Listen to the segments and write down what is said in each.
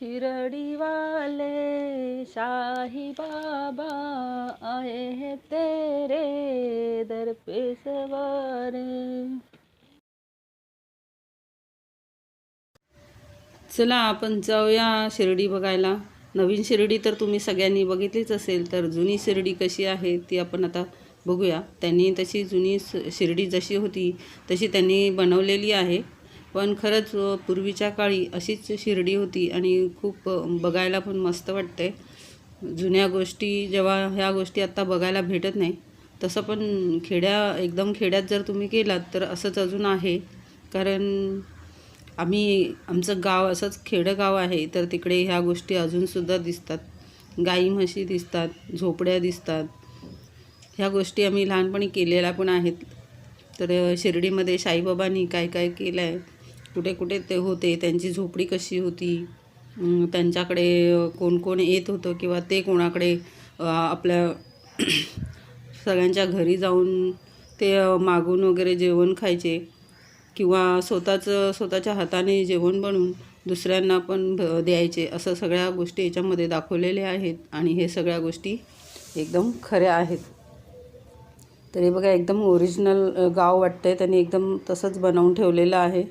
शिरडीवाले शाही बाबा आए हैं तेरे दर पे सवारे। चला आपण जाऊया शिर्डी बघायला. नवीन शिर्डी तर तुम्ही सगळ्यांनी बघितलीच असेल तर जुनी शिर्डी कशी आहे ती आपण आता बघूया. त्यांनी तशी जुनी शिर्डी जशी होती तशी त्यांनी बनवलेली आहे. पण खरंच पूर्वीच्या काळी अशीच शिर्डी होती आणि खूप बघायला पण मस्त वाटते जुन्या गोष्टी जेव्हा ह्या गोष्टी आत्ता बघायला भेटत नाही तसं पण खेड्या एकदम खेड्यात जर तुम्ही केलात तर असंच अजून आहे. कारण आम्ही आमचं गाव असंच खेडं गाव आहे तर तिकडे ह्या गोष्टी अजूनसुद्धा दिसतात. गाई म्हशी दिसतात झोपड्या दिसतात. ह्या गोष्टी आम्ही लहानपणी केलेल्या पण आहेत. तर शिर्डीमध्ये साईबाबांनी काय काय केलं आहे कुठे कुठे ते होते त्यांची झोपडी कशी होती त्यांच्याकडे कोण कोण येत होतं किंवा ते कोणाकडे आपल्या सगळ्यांच्या घरी जाऊन ते मागून वगैरे जेवण खायचे किंवा स्वतःचं स्वतःच्या हाताने जेवण बनवून दुसऱ्यांना पण भ- द्यायचे. असं सगळ्या गोष्टी याच्यामध्ये दाखवलेल्या आहेत आणि हे सगळ्या गोष्टी एकदम खऱ्या आहेत. तरी बघा एकदम ओरिजिनल गाव वाटतंय. त्यांनी एकदम तसंच बनवून ठेवलेलं आहे.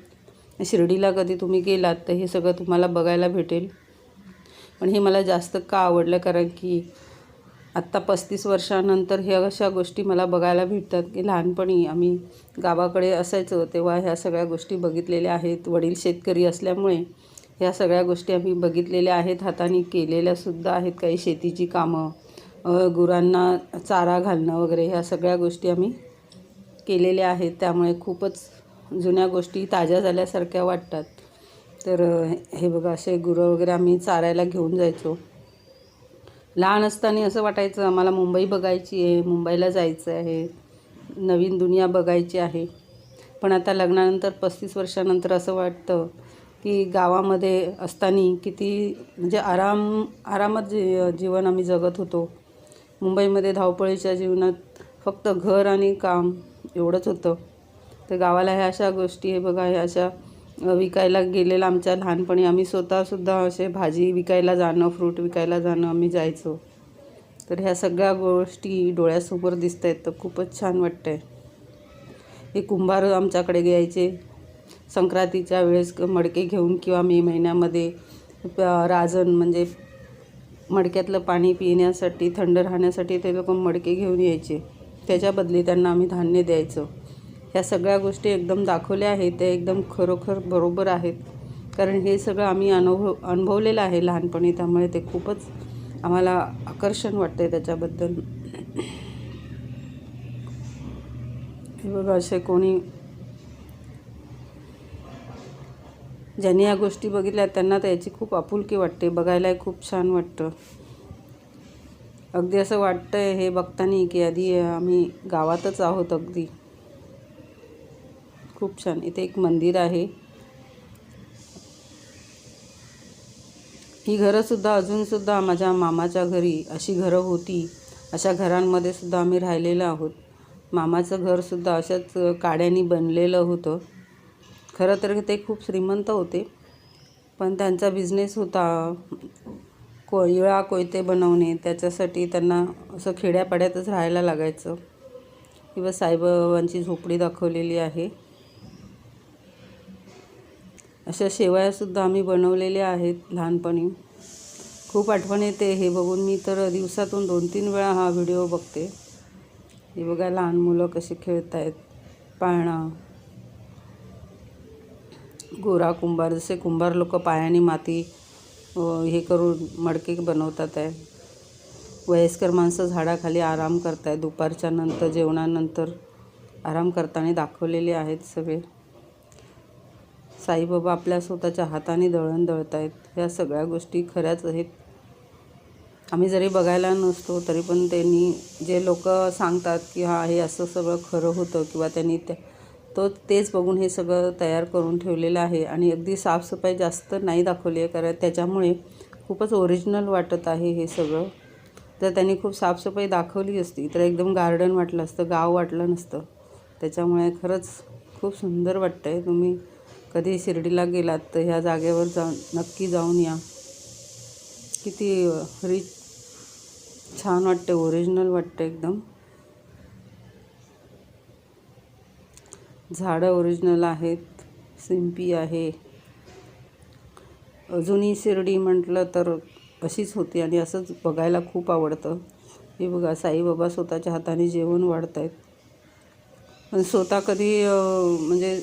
शिर्डीला कधी तुम्ही गेलात तर हे सगळं तुम्हाला बघायला भेटेल. पण हे मला जास्त का आवडलं? कारण की आत्ता पस्तीस वर्षानंतर ह्या अशा गोष्टी मला बघायला भेटतात की लहानपणी आम्ही गावाकडे असायचो तेव्हा ह्या सगळ्या गोष्टी बघितलेल्या आहेत. वडील शेतकरी असल्यामुळे ह्या सगळ्या गोष्टी आम्ही बघितलेल्या आहेत. हाताने केलेल्यासुद्धा आहेत काही शेतीची कामं गुरांना चारा घालणं वगैरे ह्या सगळ्या गोष्टी आम्ही केलेल्या आहेत. त्यामुळे खूपच जुन्या गोष्टी ताज्या झाल्यासारख्या वाटतात. तर हे बघा असे गुरं वगैरे आम्ही चारायला घेऊन जायचो. लहान असताना असं वाटायचं आम्हाला मुंबई बघायची आहे मुंबईला जायचं आहे नवीन दुनिया बघायची आहे. पण आता लग्नानंतर पस्तीस वर्षानंतर असं वाटतं की गावामध्ये असताना किती म्हणजे आराम आरामात जी जीवन आम्ही जगत होतो. मुंबईमध्ये धावपळीच्या जीवनात फक्त घर आणि काम एवढंच होतं. तर गावाला ह्या अशा गोष्टी हे बघा ह्या अशा विकायला गेलेलं आमच्या लहानपणी. आम्ही स्वतःसुद्धा असे भाजी विकायला जाणं फ्रूट विकायला जाणं आम्ही जायचो. तर ह्या सगळ्या गोष्टी डोळ्यासमोर दिसत आहेत तर खूपच छान वाटतं आहे हे कुंभार आमच्याकडे यायचे संक्रांतीच्या वेळेस क- मडके घेऊन किंवा मे महिन्यामध्ये राजन म्हणजे मडक्यातलं पाणी पिण्यासाठी थंड राहण्यासाठी ते लोक मडके घेऊन यायचे. त्याच्या बदली त्यांना आम्ही धान्य द्यायचो. ह्या सगळ्या गोष्टी एकदम दाखवल्या आहेत त्या एकदम खरोखर बरोबर आहेत. कारण हे सगळं आम्ही अनुभव अनुभवलेलं आहे लहानपणी त्यामुळे ते खूपच आम्हाला आकर्षण वाटतं आहे त्याच्याबद्दल. हे बघा असे कोणी ज्यांनी या गोष्टी बघितल्या त्यांना त्याची खूप आपुलकी वाटते बघायलाही खूप छान वाटतं. अगदी असं वाटतंय हे बघताना की आधी आम्ही गावातच आहोत अगदी. खूप छान. इथे एक मंदिर आहे. ही घरंसुद्धा अजूनसुद्धा माझ्या मामाच्या घरी अशी घरं होती. अशा घरांमध्ये सुद्धा आम्ही राहिलेलो आहोत. मामाचं घरसुद्धा अशाच काड्यांनी बनलेलं होतं. खरं तर ते खूप श्रीमंत होते. पण त्यांचा बिझनेस होता को इळा कोयते बनवणे त्याच्यासाठी त्यांना असं खेड्यापाड्यातच राहायला लागायचं. किंवा साईबाबांची झोपडी दाखवलेली आहे. अशा शेवयासुद्धा आम्ही बनवलेल्या आहेत लहानपणी. खूप आठवण येते हे बघून. मी तर दिवसातून दोन तीन वेळा हा व्हिडिओ बघते. हे बघा लहान मुलं कशी खेळत आहेत पाळणा. गोरा कुंभार. जसे कुंभार लोक पायाने माती हे करून मडके बनवतात आहे. वयस्कर माणसं झाडाखाली आराम करत आहे दुपारच्या नंतर जेवणानंतर आराम करताना दाखवलेले आहेत सगळे. साईबाबा आपल्या स्वतःच्या हाताने दळण दळत आहेत ह्या सगळ्या गोष्टी खऱ्याच आहेत. आम्ही जरी बघायला नसतो तरी पण त्यांनी जे लोक सांगतात की हा हे असं सगळं खरं होतं किंवा त्यांनी त्या तो तेच बघून हे सगळं तयार करून ठेवलेलं आहे. आणि अगदी साफसफाई जास्त नाही दाखवली आहे कारण त्याच्यामुळे खूपच ओरिजिनल वाटत आहे हे सगळं. जर त्यांनी खूप साफसफाई दाखवली असती तर एकदम गार्डन वाटलं असतं गाव वाटलं नसतं. त्याच्यामुळे खरंच खूप सुंदर वाटतं आहे तुम्ही कधी शिर्डीला गेलात तर ह्या जागेवर जाऊन नक्की जाऊन या. किती रिच छान वाटते ओरिजिनल वाटते एकदम. झाडं ओरिजिनल आहेत सिंपी आहे. जुनी शिर्डी म्हटलं तर अशीच होती आणि असंच बघायला खूप आवडतं. हे बघा साईबाबा स्वतःच्या हाताने जेवण वाढत आहेत पण स्वतः कधी म्हणजे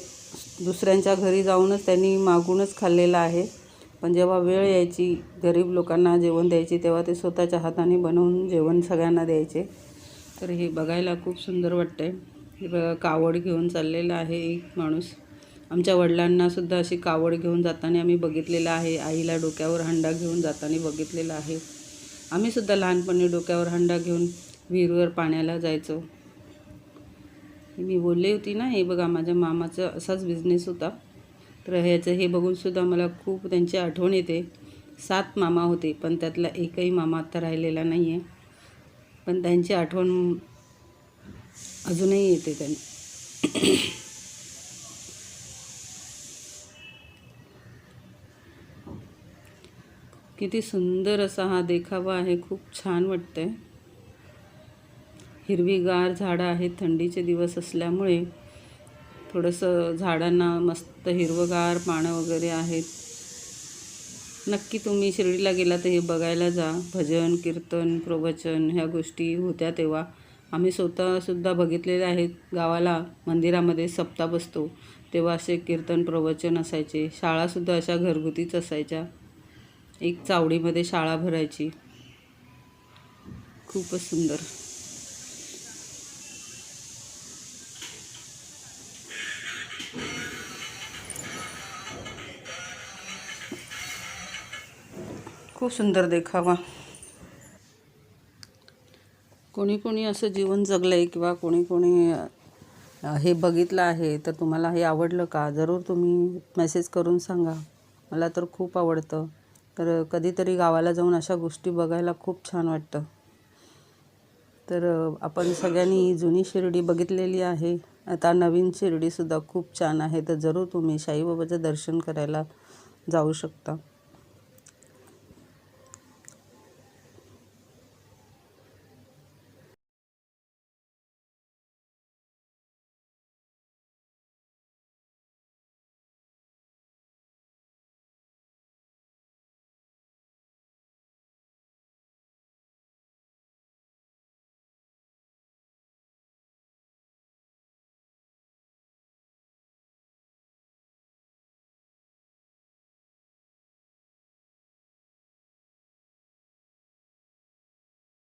दुसऱ्यांच्या घरी जाऊनच त्यांनी मागूनच खाल्लेलं आहे. पण जेव्हा वेळ यायची गरीब लोकांना जेवण द्यायची तेव्हा ते स्वतःच्या हाताने बनवून जेवण सगळ्यांना द्यायचे. तर हे बघायला खूप सुंदर वाटतंय. हे बघा कावड घेऊन चाललेला आहे एक माणूस. आमच्या वडिलांनासुद्धा अशी कावड घेऊन जाताना आम्ही बघितलेलं आहे. आईला डोक्यावर हंडा घेऊन जाताना बघितलेलं आहे. आम्हीसुद्धा लहानपणी डोक्यावर हंडा घेऊन विहिरीवर पाण्याला जायचो. मी बोलली होती ना हे बघा माझ्या मामाचा असाच बिझनेस होता. तर ह्याचं हे बघूनसुद्धा मला खूप त्यांची आठवण येते. सात मामा होते पण त्यातला एकही मामा आत्ता राहिलेला नाही आहे पण त्यांची आठवण अजूनही येते त्यांनी किती सुंदर असा हा देखावा आहे खूप छान वाटतं आहे हिरवीगार झाडं आहेत थंडीचे दिवस असल्यामुळे थोडंसं झाडांना मस्त हिरवगार पानं वगैरे आहेत. नक्की तुम्ही शिर्डीला गेला तर हे बघायला जा. भजन कीर्तन प्रवचन ह्या गोष्टी होत्या तेव्हा. आम्ही स्वतःसुद्धा बघितलेले आहेत. गावाला मंदिरामध्ये सप्ताह बसतो. तेव्हा असे कीर्तन प्रवचन असायचे. शाळासुद्धा अशा घरगुतीच असायच्या. एक चावडीमध्ये शाळा भरायची. खूपच सुंदर. खूप सुंदर देखावा. कोणी कोणी असं जीवन जगलं आहे किंवा कोणी कोणी हे बघितलं आहे तर तुम्हाला हे आवडलं का? जरूर तुम्ही मेसेज करून सांगा. मला तर खूप आवडतं. तर कधीतरी गावाला जाऊन अशा गोष्टी बघायला खूप छान वाटतं. तर आपण सगळ्यांनी जुनी शिर्डी बघितलेली आहे. आता नवीन शिर्डीसुद्धा खूप छान आहे. तर जरूर तुम्ही शाईबाबाचं दर्शन करायला जाऊ शकता.